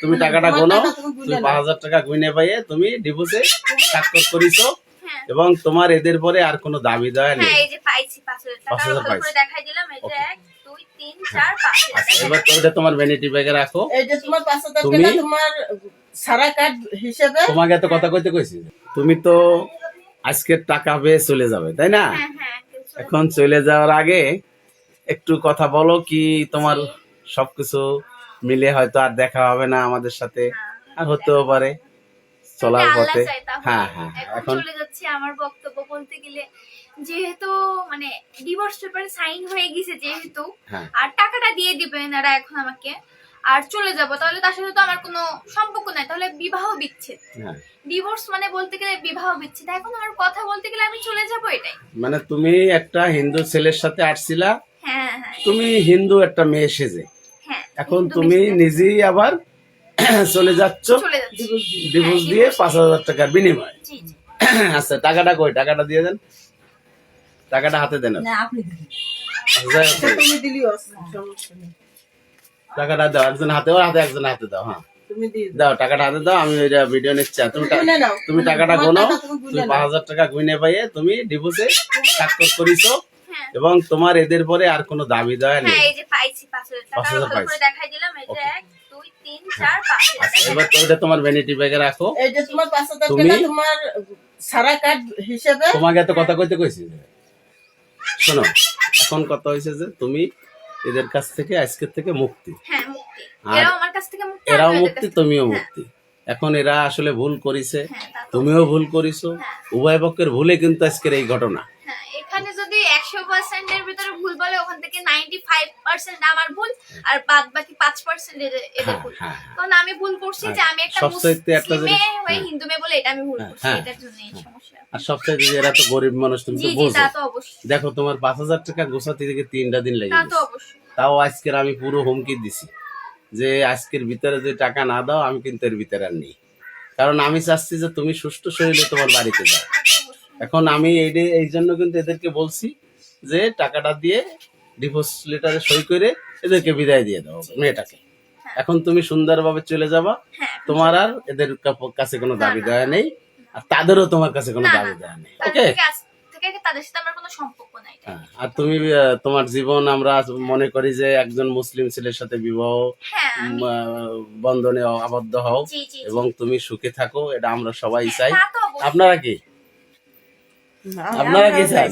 তুমি টাকাটা গোনো তুমি। পাঁচ হাজার টাকা গুনে পাইয়ে তুমি ডিভোর্সে স্বাক্ষর করিছো হ্যাঁ। এবং তোমার এদের পরে আর কোনো দাবি দেওয়া নেই। হ্যাঁ এই যে পাইছি পাঁচ হাজার পাইছি। আচ্ছা। এবার তো ওটা তোমার ভ্যানিটি ব্যাগে রাখো। এই যে তোমার পাঁচ হাজার তুমি- সারা কার্ড হিসেবে তোমাকে এত কথা কইতে কইছি। তুমি তো আজকের টাকা পেয়ে চলে যাবে তাই না? হ্যাঁ হ্যাঁ এখন চলে যাওয়ার আগে একটু কথা বলো কি তোমার সবকিছু মিলে হয়তো আর দেখা হবে না আমাদের সাথে আর হতেও পারে। চলার পথে। হ্যাঁ হ্যাঁ এখন চলে যাচ্ছে আমার বক্তব্য বলতে গেলে। যেহেতু মানে ডিভোর্স পেপারে সাইন হয়ে গেছে যেহেতু হ্যাঁ। আর টাকাটা দিয়ে দিবে এনারা এখন আমাকে। আর চলে যাব তাহলে তার সাথে তো আমার কোনো সম্পর্ক নাই। তাহলে বিবাহ বিচ্ছেদ। হ্যাঁ। ডিভোর্স মানে বলতে গেলে বিবাহ বিচ্ছেদ। এখন আমার কথা বলতে গেলে আমি চলে যাব এটাই। মানে তুমি একটা হিন্দু ছেলের সাথে আসছিলা। হ্যাঁ হ্যাঁ। তুমি হিন্দু একটা মেয়ে সেজে। হ্যাঁ এখন তুমি নিজেই আবার চলে যাচ্ছ। ডিভোর্স দিয়ে পাঁচ হাজার টাকার বিনিময়। আচ্ছা টাকাটা কই? টাকাটা দিয়ে দেন। টাকাটা হাতে দেন। আচ্ছা, হোক, তুমি দিলিও সমস্যা নেই। টাকাটা দাও একজন হাতে ওর হাতে একজন হাতে দাও হ্যাঁ। দাও। দাও টাকাটা হাতে দাও আমি ওইটা ভিডিও নিচ্ছি। তুমি তুমি টাকাটা তোমার গোনো তুমি পাঁচ হাজার টাকা গুনে পাইয়ে তুমি ডিভোর্সে স্বাক্ষর করিছো। হ্যাঁ এবং তোমার এদের পরে আর কোনো দাবি দেওয়া নেই। হ্যাঁ এই যে পাইছি পাঁচ হাজার টাকা করে দেখাই দিলাম এই যে এক দুই তিন চার পাঁচ হাজার আচ্ছা। এবার তো তোমার ভ্যানিটি ব্যাগে রাখো। এই যে তোমার পাঁচ হাজার তুমি- টাকা তোমার সারা কার্ড হিসেবে তোমাকে এত কথা কইতে কইছি শোনো এখন কথা হয়েছে যে তুমি এদের কাছ থেকে আজকের থেকে মুক্তি। হ্যাঁ মুক্তি। এরাও আমার কাছ থেকে মুক্তি এরাও মুক্তি তুমিও মুক্তি। এখন এরা আসলে ভুল করেছে হ্যাঁ, তুমিও ভুল করিছো। উভয় পক্ষের ভুলে কিন্তু আজকের এই ঘটনা। একশো পার্সেন্টের ভিতরে ভুল বলে ওখান থেকে নাইনটি ফাইভ পার্সেন্ট আমার ভুল আর বাদ বাকি পাঁচ পার্সেন্ট এদের হ্যাঁ, ভুল। হ্যাঁ, কারণ আমি ভুল করছি যে আমি একটা মুসলিম হয়ে হ্যাঁ। হিন্দু মেয়ে বলে এটা আমি ভুল হ্যাঁ, করছি হ্যাঁ, এটার জন্য এই সমস্যা। আর সবচেয়ে যে এরা তো গরিব মানুষ তুমি তো বোঝো। দেখো তোমার পাঁচ হাজার টাকা গোছাতে থেকে তিনটা দিন লেগে তাও আজকের আমি পুরো হুমকি দিছি যে আজকের ভিতরে যদি টাকা না দাও আমি কিন্তু এর ভিতরে আর নেই। কারণ আমি চাচ্ছি যে তুমি সুস্থ শরীরে তোমার বাড়িতে যাও। এখন আমি এই এই জন্য কিন্তু এদেরকে বলছি যে টাকাটা দিয়ে ডিভোর্স লেটারে সই করে এদেরকে বিদায় দিয়ে দাও মেয়েটাকে। এখন তুমি সুন্দরভাবে চলে যাবা। হ্যাঁ তোমার আর এদের কাছে কোনো দাবি দেওয়া নেই আর তাদেরও তোমার কাছে কোনো দাবি দেওয়া নেই ওকে থেকে আজ থেকে তাদের সাথে আমার কোনো সম্পর্ক নাই। হ্যাঁ, আর তুমি তোমার জীবন আমরা মনে করি যে একজন মুসলিম ছেলের সাথে বিবাহ হ্যাঁ বন্ধনে আবদ্ধ হও। এবং তুমি সুখে থাকো এটা আমরা সবাই চাই। আপনারা কি? আপনারা কি চান?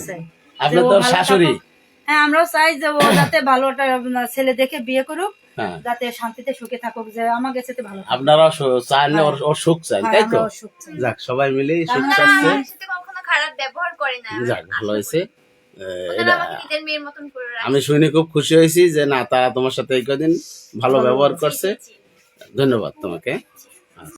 আপনার তো শাশুড়ি। হ্যাঁ আমরাও চাই যে ও যাতে ভালো একটা ছেলে দেখে বিয়ে করুক হ্যাঁ। যাতে শান্তিতে সুখে থাকুক যে আমার কাছে ভালো আপনারা চান ওর- সুখ চান হ্যাঁ, তাই তো? চাই। যাক সবাই মিলে সুখ চাচ্ছে। কখনো খারাপ ব্যবহার করে না। যাক ভালো হয়েছে। আমি শুনে খুব খুশি হয়েছি যে না তারা তোমার সাথে এই কদিন ভালো ব্যবহার করছে। ধন্যবাদ তোমাকে।